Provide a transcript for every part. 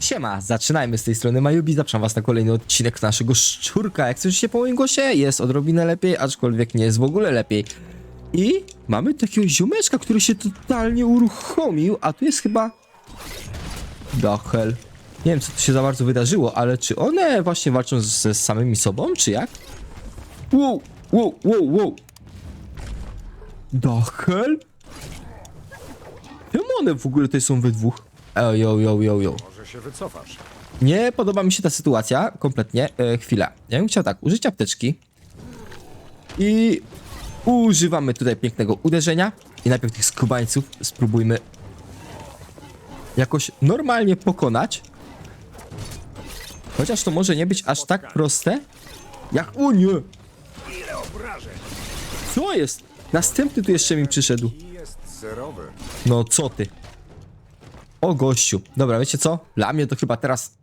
Siema, zaczynajmy z tej strony Majubi, zapraszam was na kolejny odcinek naszego szczurka. Jak słyszycie po moim głosie, jest odrobinę lepiej, aczkolwiek nie jest w ogóle lepiej. I mamy takiego ziomeczka, który się totalnie uruchomił, a tu jest chyba... Dachel. Nie wiem, co tu się za bardzo wydarzyło, ale czy one właśnie walczą ze samymi sobą, czy jak? Wow, wow, wow, wow. Dachel? Czemu one w ogóle tutaj są we dwóch? Eo, yo, yo, yo, yo. Się wycofasz. Nie podoba mi się ta sytuacja, kompletnie. E, chwila. Ja bym chciał tak, użyć apteczki. I używamy tutaj pięknego uderzenia. I najpierw tych skubańców spróbujmy jakoś normalnie pokonać. Chociaż to może nie być aż tak proste. Jak... O nie! Co jest? Następny tu jeszcze mi przyszedł. No co ty? O gościu. Dobra, wiecie co? Dla mnie to chyba teraz...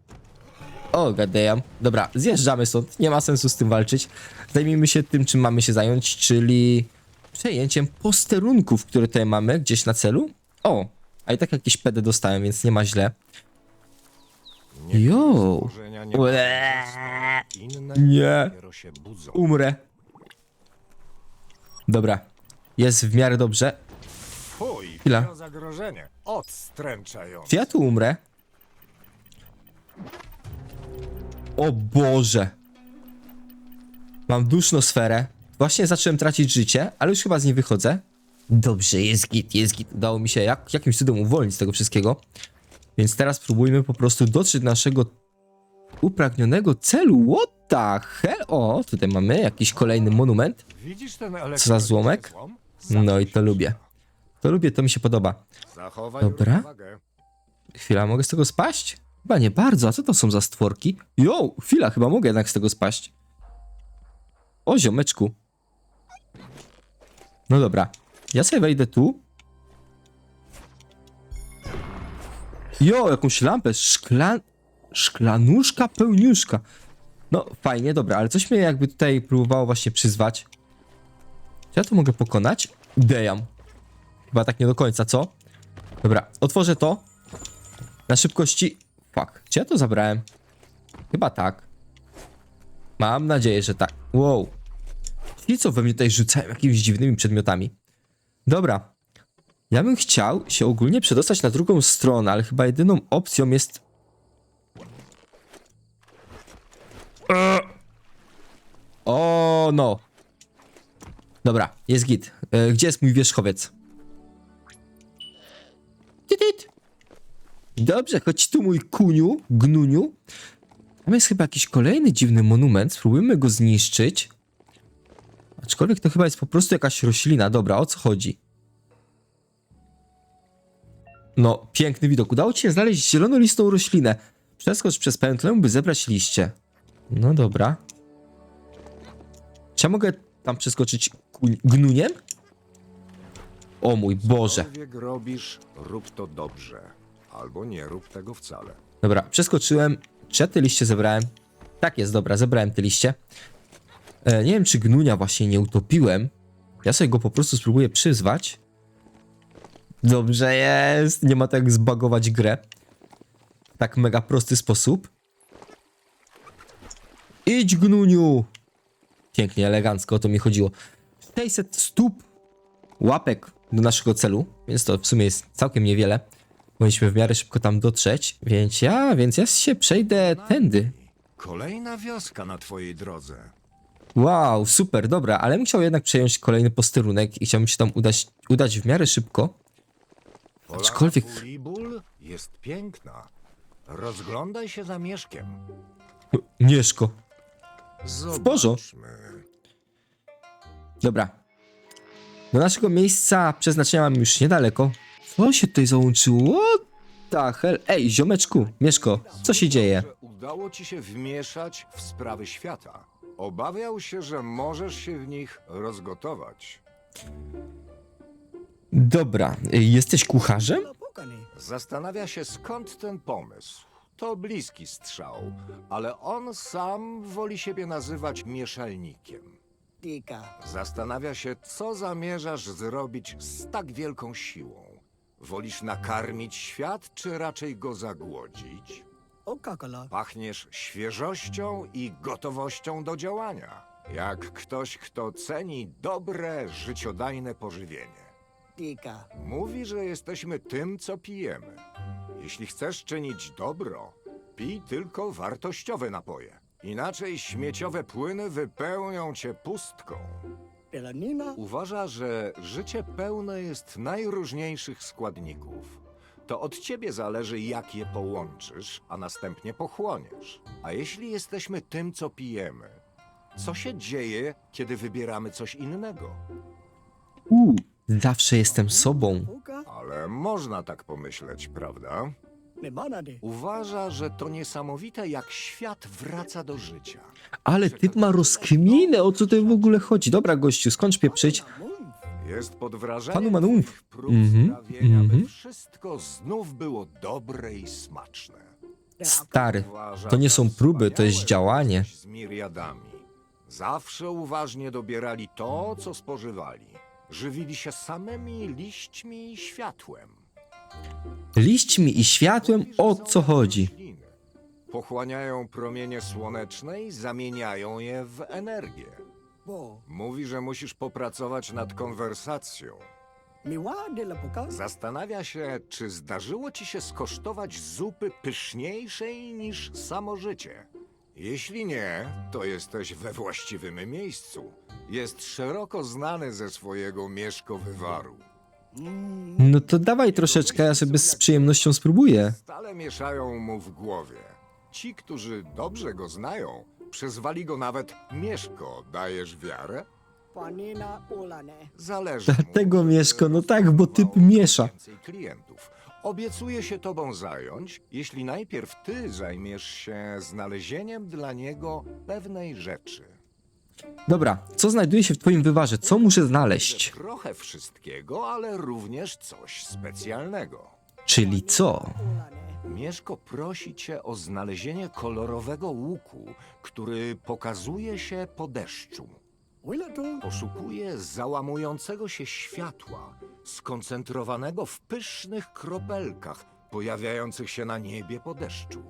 O, goddamn. Dobra, zjeżdżamy stąd. Nie ma sensu z tym walczyć. Zajmijmy się tym, czym mamy się zająć, czyli przejęciem posterunków, które tutaj mamy gdzieś na celu. O, a i tak jakieś PD dostałem, więc nie ma źle. Jo. Nie. Umrę. Dobra. Jest w miarę dobrze. Chwila. zagrożenie. Odstręczające. Czy ja tu umrę? O Boże. Mam duszną sferę. Właśnie zacząłem tracić życie, ale już chyba z niej wychodzę. Dobrze, jest git, jest git. Udało mi się jak, jakimś cudem uwolnić z tego wszystkiego. Więc teraz spróbujmy po prostu dotrzeć do naszego upragnionego celu. What the hell? O, tutaj mamy jakiś kolejny monument. Widzisz ten Co za złomek? złom? No i to lubię. To lubię, to mi się podoba. Zachowaj Dobra. równowagę. Chwila, mogę z tego spaść? Chyba nie bardzo, a co to są za stworki? Jo, chwila, chyba mogę jednak z tego spaść. O, ziomeczku. No dobra, ja sobie wejdę tu. Jo, jakąś lampę, szklan... Szklanuszka pełniuszka. No, fajnie, dobra, ale coś mnie jakby tutaj próbowało właśnie przyzwać. Czy ja to mogę pokonać? Dejam. Chyba tak nie do końca, co? Dobra, otworzę to. Na szybkości. Fuck, czy ja to zabrałem? Chyba tak. Mam nadzieję, że tak. Wow. Ci co we mnie tutaj rzucają jakimiś dziwnymi przedmiotami. Dobra. Ja bym chciał się ogólnie przedostać na drugą stronę, ale chyba jedyną opcją jest. O no. Dobra, jest git. E, Gdzie jest mój wierzchowiec? Dobrze, chodź tu mój kuniu, gnuniu. Tam jest chyba jakiś kolejny dziwny monument. Spróbujmy go zniszczyć. Aczkolwiek to chyba jest po prostu jakaś roślina. Dobra, o co chodzi? No, piękny widok. Udało ci się znaleźć zielonolistą roślinę. Przeskocz przez pętlę, by zebrać liście. No dobra. Czy ja mogę tam przeskoczyć gnuniem? O mój Boże. Cokolwiek robisz, rób to dobrze. Albo nie rób tego wcale. Dobra, przeskoczyłem. Czy te liście zebrałem? Tak jest, dobra, zebrałem te liście. E, nie wiem, czy gnunia właśnie nie utopiłem. Ja sobie go po prostu spróbuję przyzwać. Dobrze jest. Nie ma tak zbagować grę. Tak mega prosty sposób. Idź, gnuniu! Pięknie, elegancko, o to mi chodziło. 600 stóp łapek do naszego celu, więc to w sumie jest całkiem niewiele. Powinniśmy w miarę szybko tam dotrzeć, więc ja, więc ja się przejdę tędy. Kolejna wioska na twojej drodze. Wow, super, dobra, ale chciał jednak przejąć kolejny posterunek i chciałbym się tam udać, udać w miarę szybko. Aczkolwiek- jest piękna. Rozglądaj się za mieszkiem. Mieszko. Bożo. Zobaczmy. Dobra. Do naszego miejsca przeznaczenia mamy już niedaleko. Co się tutaj załączyło? What the hell? Ej, ziomeczku, Mieszko, co się dzieje? Że udało ci się wmieszać w sprawy świata. Obawiał się, że możesz się w nich rozgotować. Dobra, y, jesteś kucharzem? Zastanawia się skąd ten pomysł. To bliski strzał, ale on sam woli siebie nazywać mieszalnikiem. Zastanawia się, co zamierzasz zrobić z tak wielką siłą. Wolisz nakarmić świat, czy raczej go zagłodzić? Coca-Cola. Pachniesz świeżością i gotowością do działania. Jak ktoś, kto ceni dobre, życiodajne pożywienie. Tika. Mówi, że jesteśmy tym, co pijemy. Jeśli chcesz czynić dobro, pij tylko wartościowe napoje. Inaczej śmieciowe płyny wypełnią cię pustką. Uważa, że życie pełne jest najróżniejszych składników. To od ciebie zależy, jak je połączysz, a następnie pochłoniesz. A jeśli jesteśmy tym, co pijemy, co się dzieje, kiedy wybieramy coś innego? Uuu, zawsze jestem sobą. Ale można tak pomyśleć, prawda? Uważa, że to niesamowite, jak świat wraca do życia. Ale typ ma rozkminę, o co tutaj w ogóle chodzi. Dobra, gościu, skończ pieprzyć. Jest pod wrażeniem Panu Manumf. twoich prób Mhm, sprawienia, mhm. by wszystko znów było dobre i smaczne. Stary, Uważa, to nie są próby, to jest wspaniałe działanie. być Z miriadami. Zawsze uważnie dobierali to, co spożywali. Żywili się samymi liśćmi i światłem. Liśćmi i światłem, o co chodzi? Pochłaniają promienie słoneczne i zamieniają je w energię. Bo. Mówi, że musisz popracować nad konwersacją. Zastanawia się, czy zdarzyło ci się skosztować zupy pyszniejszej niż samo życie. Jeśli nie, to jesteś we właściwym miejscu. Jest szeroko znany ze swojego mieszkowywaru. No to dawaj troszeczkę, ja sobie z przyjemnością spróbuję. Stale mieszają mu w głowie. Ci, którzy dobrze go znają, przyzwali go nawet Mieszko. Dajesz wiarę? Panina Ulane. Zależy mu, Dlatego, żeby Mieszko, no tak, bo typ miesza. Więcej klientów. Obiecuję się tobą zająć, jeśli najpierw ty zajmiesz się znalezieniem dla niego pewnej rzeczy. Dobra, co znajduje się w twoim wywarze? Co muszę znaleźć? Trochę wszystkiego, ale również coś specjalnego. Czyli co? Mieszko prosi cię o znalezienie kolorowego łuku, który pokazuje się po deszczu. Poszukuje załamującego się światła, skoncentrowanego w pysznych kropelkach pojawiających się na niebie po deszczu.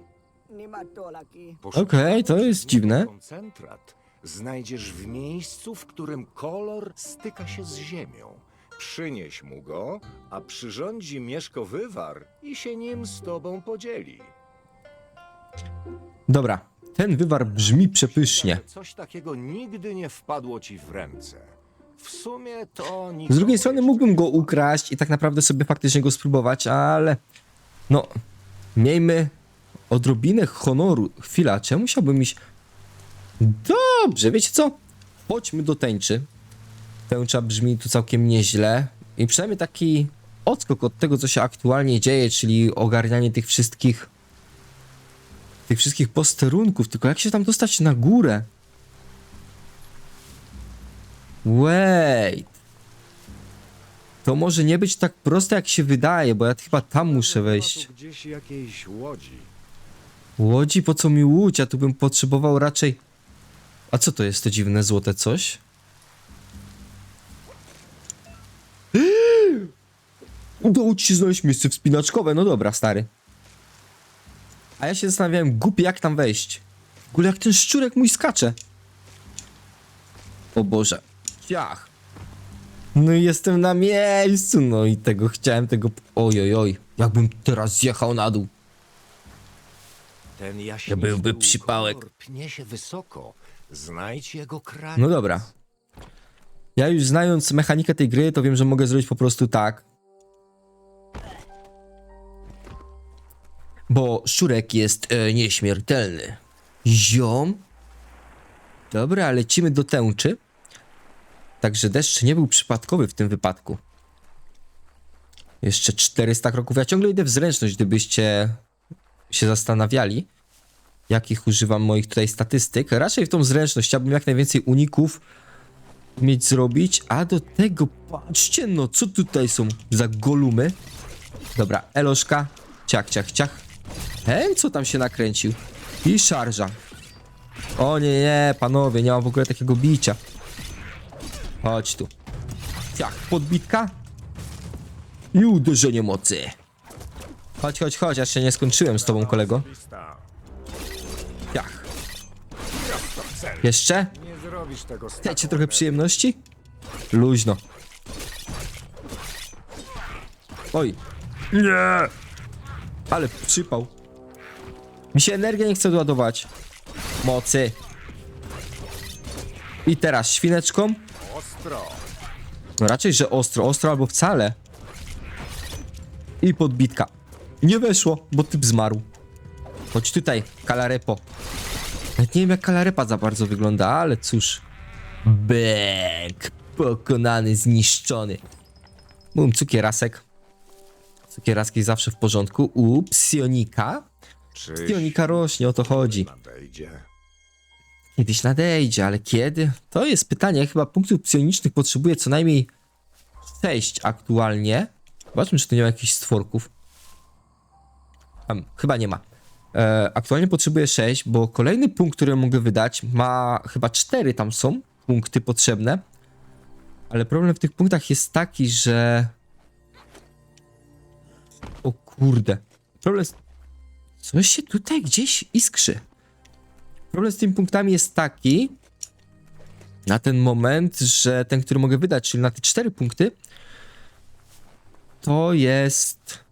Nimatolaki. Okej, to jest dziwne. Koncentrat znajdziesz w miejscu, w którym kolor styka się z ziemią. Przynieś mu go, a przyrządzi Mieszko wywar i się nim z tobą podzieli. Dobra, ten wywar brzmi przepysznie. Coś takiego nigdy nie wpadło ci w ręce. W sumie to nic. Z drugiej strony mógłbym go ukraść i tak naprawdę sobie faktycznie go spróbować, ale no, miejmy odrobinę honoru. Chwila, ja musiałbym iść... Dobrze, wiecie co? Chodźmy do tęczy. Tęcza brzmi tu całkiem nieźle i przynajmniej taki odskok od tego, co się aktualnie dzieje, czyli ogarnianie tych wszystkich tych wszystkich posterunków, tylko jak się tam dostać na górę? Wait. To może nie być tak proste, jak się wydaje, bo ja chyba tam muszę wejść. Łodzi, po co mi łódź? Ja tu bym potrzebował raczej... A co to jest to dziwne złote coś? Udało ci się znaleźć miejsce wspinaczkowe, no dobra, stary. A ja się zastanawiałem, głupie, jak tam wejść. W ogóle jak ten szczurek mój skacze. O Boże. Ciach. No i jestem na miejscu, no i tego chciałem, tego... Oj, oj, oj. Jakbym teraz zjechał na dół. Ten jaśniejszy To byłby przypałek. Pnie się wysoko. Znajdź jego kraj. No dobra. Ja już znając mechanikę tej gry, to wiem, że mogę zrobić po prostu tak. Bo szczurek jest e, nieśmiertelny. Ziom. Dobra, lecimy do tęczy. Także deszcz nie był przypadkowy w tym wypadku. Jeszcze 400 kroków. Ja ciągle idę w zręczność, gdybyście się zastanawiali jakich używam moich tutaj statystyk. Raczej w tą zręczność chciałbym jak najwięcej uników mieć zrobić, a do tego patrzcie no, co tutaj są za golumy. Dobra, eloszka, ciach, ciach, ciach. Ten co tam się nakręcił? I szarża. O nie, nie, panowie, nie mam w ogóle takiego bicia. Chodź tu. Ciach, podbitka. I uderzenie mocy. Chodź, chodź, chodź, ja się nie skończyłem z tobą, kolego. Jeszcze? Nie zrobisz tego z Chcecie taką trochę przyjemności? Luźno. Oj. Nie! Ale przypał. Mi się energia nie chce doładować. Mocy. I teraz świneczką. Ostro. No raczej, że ostro. Ostro albo wcale. I podbitka. Nie weszło, bo typ zmarł. Chodź tutaj, kalarepo. Nawet nie wiem jak kalarepa za bardzo wygląda, ale cóż. Bek. Pokonany, zniszczony. Bum, cukierasek. Cukieraski zawsze w porządku. U, psionika. Psionika rośnie, o to chodzi. nadejdzie? Kiedyś nadejdzie, ale kiedy? To jest pytanie. Chyba punktów psionicznych potrzebuję co najmniej 6 aktualnie. Zobaczmy, czy tu nie ma jakichś stworków. Tam, chyba nie ma. E, aktualnie potrzebuję 6, bo kolejny punkt, który mogę wydać, ma chyba 4 tam są punkty potrzebne. Ale problem w tych punktach jest taki, że. O kurde. Problem. Coś się tutaj gdzieś iskrzy. Problem z tymi punktami jest taki, na ten moment, że ten, który mogę wydać, czyli na te cztery punkty, to jest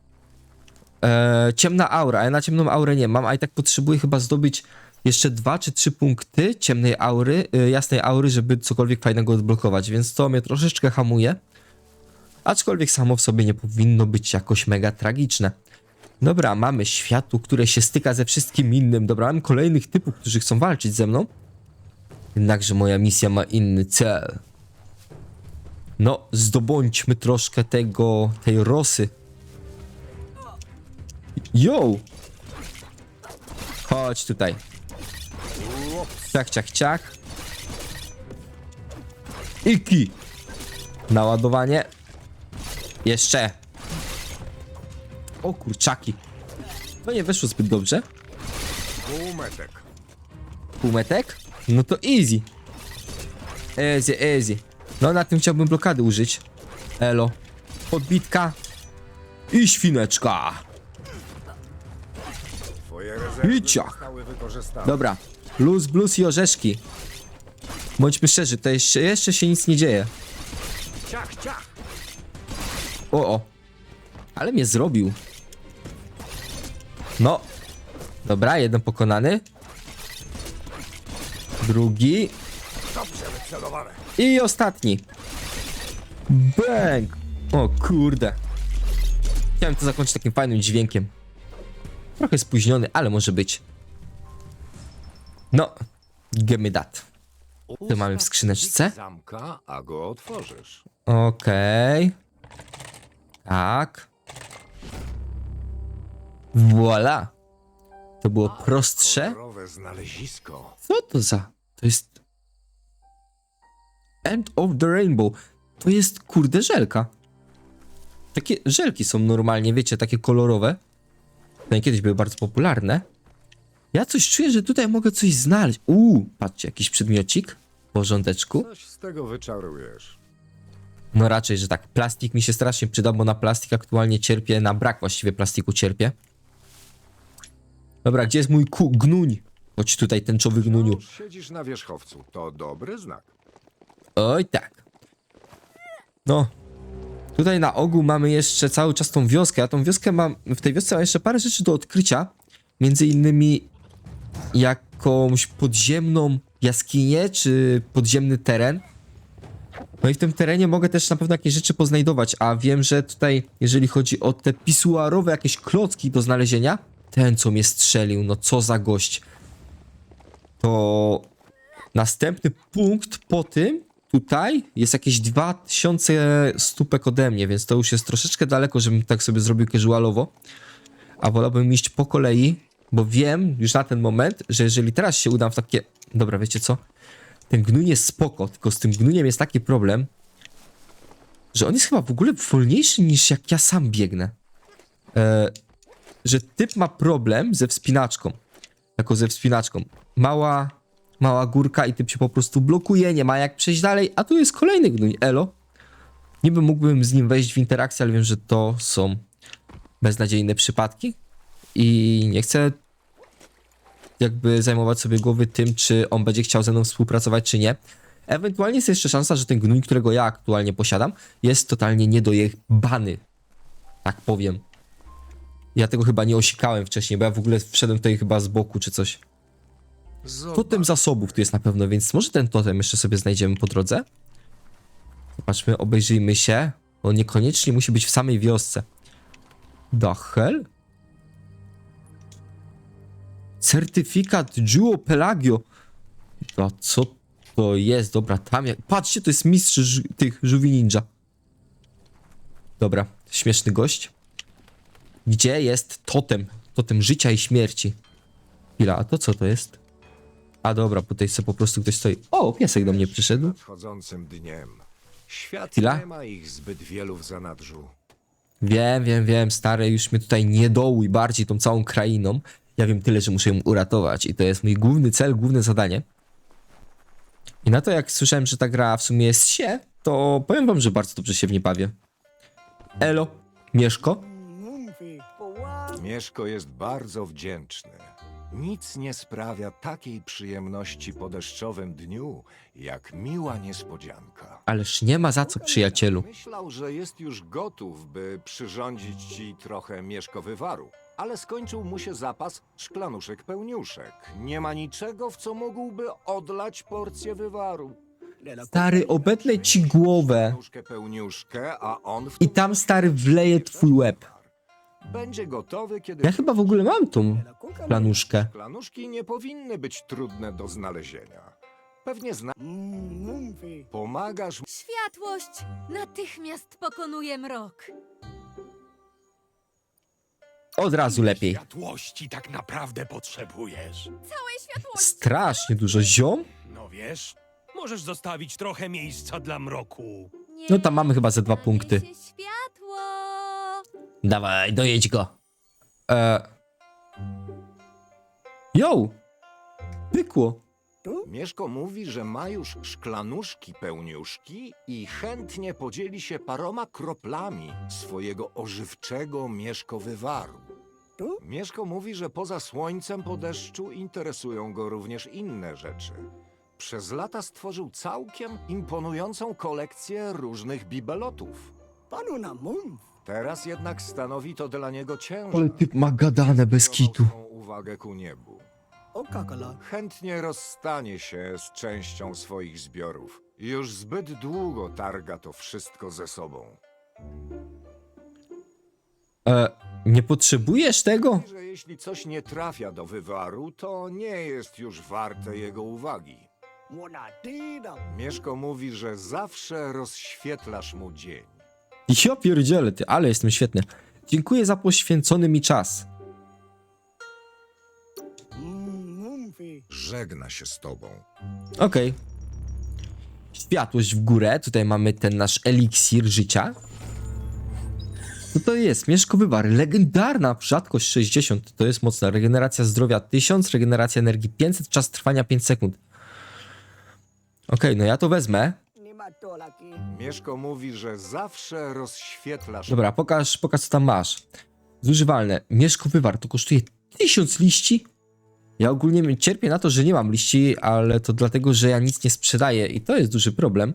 e, ciemna aura, ja na ciemną aurę nie mam, a i tak potrzebuję chyba zdobyć jeszcze dwa czy trzy punkty ciemnej aury, e, jasnej aury, żeby cokolwiek fajnego odblokować, więc to mnie troszeczkę hamuje. Aczkolwiek samo w sobie nie powinno być jakoś mega tragiczne. Dobra, mamy światło, które się styka ze wszystkim innym. Dobra, mamy kolejnych typów, którzy chcą walczyć ze mną. Jednakże moja misja ma inny cel. No, zdobądźmy troszkę tego, tej rosy. Yo! Chodź tutaj. Ciach, ciach, ciach. Iki! Naładowanie. Jeszcze. O kurczaki. No nie weszło zbyt dobrze. Półmetek. Półmetek? No to easy. Easy, easy. No na tym chciałbym blokady użyć. Elo. Podbitka. I świneczka. I ciach. Dobra. Luz, blues i orzeszki. Bądźmy szczerzy, to jeszcze, jeszcze się nic nie dzieje. Ciach, ciach. O, o. Ale mnie zrobił. No. Dobra, jeden pokonany. Drugi. I ostatni. Bang! O kurde. Chciałem to zakończyć takim fajnym dźwiękiem. Trochę spóźniony, ale może być. No, gimme that. Co mamy w skrzyneczce? zamka, a go otworzysz. Okej. Tak. Voila. To było prostsze. Kolorowe znalezisko. Co to za? To jest. End of the Rainbow. To jest kurde żelka. Takie żelki są normalnie, wiecie, takie kolorowe. No i kiedyś były bardzo popularne. Ja coś czuję, że tutaj mogę coś znaleźć. Uuu, patrzcie, jakiś przedmiocik w porządeczku. Coś z tego wyczarujesz. No raczej, że tak. Plastik mi się strasznie przyda, bo na plastik aktualnie cierpię, na brak właściwie plastiku cierpię. Dobra, gdzie jest mój ku gnuń? Chodź tutaj, tęczowy gnuniu. Wciąż Siedzisz na wierzchowcu. To dobry znak. Oj tak. No. Tutaj na ogół mamy jeszcze cały czas tą wioskę. Ja tą wioskę mam. W tej wiosce mam jeszcze parę rzeczy do odkrycia. Między innymi jakąś podziemną jaskinię, czy podziemny teren. No i w tym terenie mogę też na pewno jakieś rzeczy poznajdować, a wiem, że tutaj, jeżeli chodzi o te pisuarowe jakieś klocki do znalezienia, ten co mnie strzelił, no co za gość. To Następny punkt po tym, tutaj, jest jakieś 2000 stópek ode mnie, więc to już jest troszeczkę daleko, żebym tak sobie zrobił casualowo. A wolałbym iść po kolei, bo wiem już na ten moment, że jeżeli teraz się udam w takie... Dobra, wiecie co? Ten gnój jest spoko, tylko z tym gnójem jest taki problem, że on jest chyba w ogóle wolniejszy niż jak ja sam biegnę. E, że typ ma problem ze wspinaczką. Jako ze wspinaczką. Mała, mała górka i typ się po prostu blokuje, nie ma jak przejść dalej, a tu jest kolejny gnój, elo. Niby mógłbym z nim wejść w interakcję, ale wiem, że to są beznadziejne przypadki i nie chcę jakby zajmować sobie głowy tym, czy on będzie chciał ze mną współpracować, czy nie. Ewentualnie jest jeszcze szansa, że ten gnój, którego ja aktualnie posiadam, jest totalnie niedojebany. Tak powiem. Ja tego chyba nie osikałem wcześniej, bo ja w ogóle wszedłem tutaj chyba z boku czy coś. Totem zasobów tu jest na pewno, więc może ten totem jeszcze sobie znajdziemy po drodze. Zobaczmy, obejrzyjmy się. On niekoniecznie musi być w samej wiosce. Hell? Certyfikat Duo Pelagio. A co to jest? Dobra, tam jak... Patrzcie, to jest mistrz tych żółwi ninja. Dobra, śmieszny gość. Gdzie jest totem? Totem życia i śmierci. Chwila, a to co to jest? A dobra, bo tutaj sobie po prostu ktoś stoi. O, piesek do mnie przyszedł. Nadchodzącym dniem. Świat Chwila. nie ma ich zbyt wielu w zanadrzu. Wiem, wiem, wiem, stary, już mnie tutaj nie dołuj bardziej tą całą krainą. Ja wiem tyle, że muszę ją uratować i to jest mój główny cel, główne zadanie. I na to jak słyszałem, że ta gra w sumie jest się, to powiem wam, że bardzo dobrze się w nie bawię. Elo, Mieszko? Mieszko jest bardzo wdzięczny. Nic nie sprawia takiej przyjemności po deszczowym dniu, jak miła niespodzianka. Ależ nie ma za co, przyjacielu. Myślał, że jest już gotów, by przyrządzić ci trochę mieszkowywaru. Ale skończył mu się zapas szklanuszek pełniuszek. Nie ma niczego, w co mógłby odlać porcję wywaru. Stary, obetnę ci głowę Szklanuszkę pełniuszkę, a on w i tam, stary, wleje twój łeb. Będzie gotowy, kiedy Ja chyba w ogóle mam tą planuszkę. szklanuszki nie powinny być trudne do znalezienia. Pewnie zna... Pomagasz Światłość natychmiast pokonuje mrok. Od razu lepiej. Światłości tak naprawdę potrzebujesz. Całej światłości. Strasznie dużo ziom? No wiesz, możesz zostawić trochę miejsca dla mroku. No tam mamy chyba ze dwa punkty. się światło. Dawaj, dojedź go. E... Yo! Pykło. Tu? Mieszko mówi, że ma już szklanuszki pełniuszki i chętnie podzieli się paroma kroplami swojego ożywczego mieszkowywaru. Tu? Mieszko mówi, że poza słońcem po deszczu interesują go również inne rzeczy. Przez lata stworzył całkiem imponującą kolekcję różnych bibelotów. Panu na mumf. Teraz jednak stanowi to dla niego ciężar. Ale typ ma gadane bez kitu. Uwagę ku niebu. O kakala. Chętnie rozstanie się z częścią swoich zbiorów. Już zbyt długo targa to wszystko ze sobą. E, nie potrzebujesz tego? Że jeśli coś nie trafia do wywaru, to nie jest już warte jego uwagi. Mieszko mówi, że zawsze rozświetlasz mu dzień. Ja pierdzielę, ty, ale jestem świetny. Dziękuję za poświęcony mi czas. Żegna się z tobą. Okej. Światłość w górę. Tutaj mamy ten nasz eliksir życia. Co to jest? Mieszkowy bar. Legendarna rzadkość 60. To jest mocna. Regeneracja zdrowia 1000, regeneracja energii 500, czas trwania 5 sekund. Okej, no ja to wezmę. Mieszko mówi, że zawsze rozświetlasz Dobra, pokaż, pokaż co tam masz. Zużywalne. Mieszkowy war to kosztuje 1000 liści. Ja ogólnie cierpię na to, że nie mam liści, ale to dlatego, że ja nic nie sprzedaję i to jest duży problem.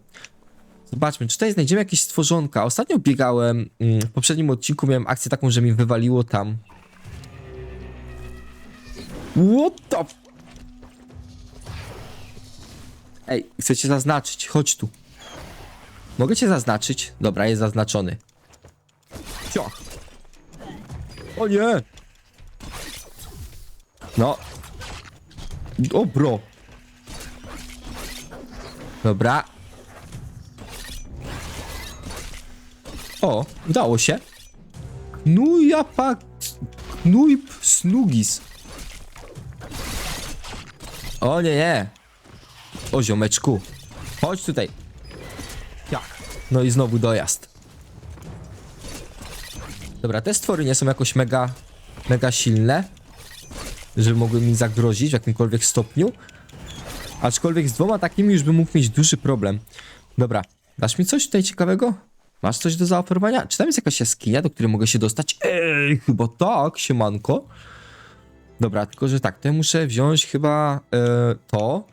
Zobaczmy, czy tutaj znajdziemy jakieś stworzonka. Ostatnio biegałem, mm, w poprzednim odcinku miałem akcję taką, że mi wywaliło tam. What the... f- Ej, chcę cię zaznaczyć, chodź tu. Mogę cię zaznaczyć? Dobra, jest zaznaczony. Ciach. O nie! No. O, bro. Dobra. O, udało się. Knuja pak... Knujp snugis. O nie, nie. O ziomeczku. Chodź tutaj. No i znowu dojazd. Dobra, te stwory nie są jakoś mega, mega silne, żeby mogły mi zagrozić w jakimkolwiek stopniu. Aczkolwiek z dwoma takimi już bym mógł mieć duży problem. Dobra, dasz mi coś tutaj ciekawego? Masz coś do zaoferowania? Czy tam jest jakaś jaskinia, do której mogę się dostać? Ej, chyba tak, siemanko. Dobra, tylko że tak, to ja muszę wziąć chyba e, to.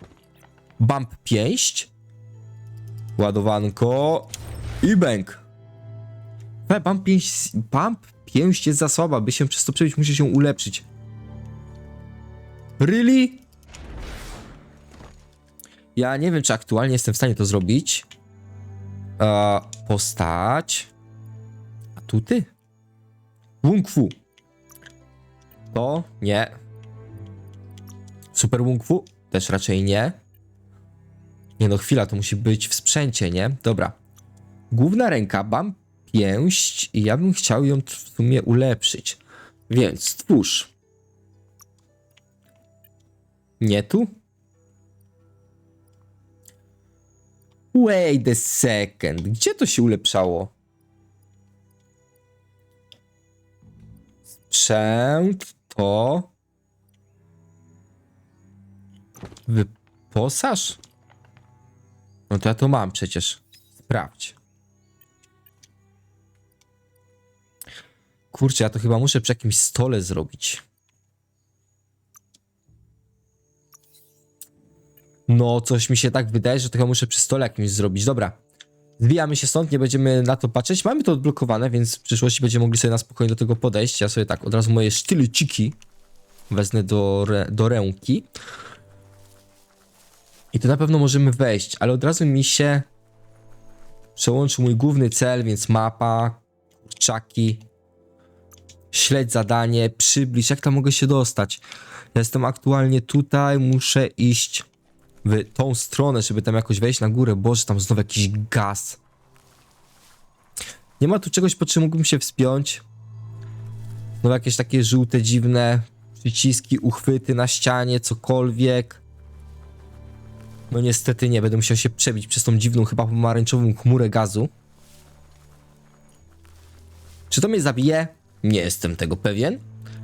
Bump pięść. Ładowanko. I. We, bump pięść, jest za słaba, by się przez to przebić, muszę się ulepszyć. Really? Ja nie wiem, czy aktualnie jestem w stanie to zrobić. E, postać. Atuty? Wung Fu. To nie. Super Wung Fu? Też raczej nie. Nie no, chwila, to musi być w sprzęcie, nie? Dobra. Główna ręka, mam pięść i ja bym chciał ją w sumie ulepszyć. Więc stwórz. Nie tu? Wait a second. Gdzie to się ulepszało? Sprzęt to... Wyposaż? No to ja to mam przecież. Sprawdź. Kurczę, ja to chyba muszę przy jakimś stole zrobić. No, coś mi się tak wydaje, że chyba muszę przy stole jakimś zrobić. Dobra. Zwijamy się stąd, nie będziemy na to patrzeć. Mamy to odblokowane, więc w przyszłości będziemy mogli sobie na spokojnie do tego podejść. Ja sobie tak od razu moje sztyleciki wezmę do, do ręki. I to na pewno możemy wejść, ale od razu mi się przełączył mój główny cel, więc mapa, kurczaki, śledź zadanie, przybliż, jak tam mogę się dostać? Ja jestem aktualnie tutaj, muszę iść w tą stronę, żeby tam jakoś wejść na górę. Boże, tam znowu jakiś gaz. Nie ma tu czegoś, po czym mógłbym się wspiąć. Znowu jakieś takie żółte, dziwne przyciski, uchwyty na ścianie, cokolwiek. No niestety nie, będę musiał się przebić przez tą dziwną, chyba pomarańczową chmurę gazu. Czy to mnie zabije? Nie jestem tego pewien,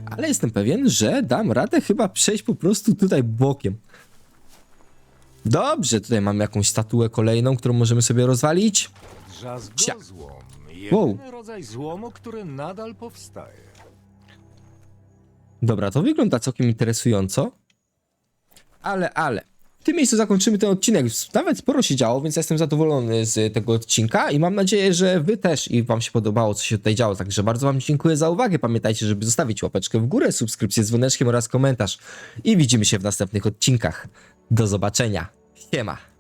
ale jestem pewien, że dam radę chyba przejść po prostu tutaj bokiem. Dobrze, tutaj mamy jakąś statuę kolejną, którą możemy sobie rozwalić. Drzazgozłom. Wow. Rodzaj złomu, który nadal powstaje. Dobra, to wygląda całkiem interesująco. Ale, ale. W tym miejscu zakończymy ten odcinek. Nawet sporo się działo, więc jestem zadowolony z tego odcinka i mam nadzieję, że wy też i wam się podobało, co się tutaj działo. Także bardzo wam dziękuję za uwagę. Pamiętajcie, żeby zostawić łapeczkę w górę, subskrypcję z dzwoneczkiem oraz komentarz. I widzimy się w następnych odcinkach. Do zobaczenia. Siema.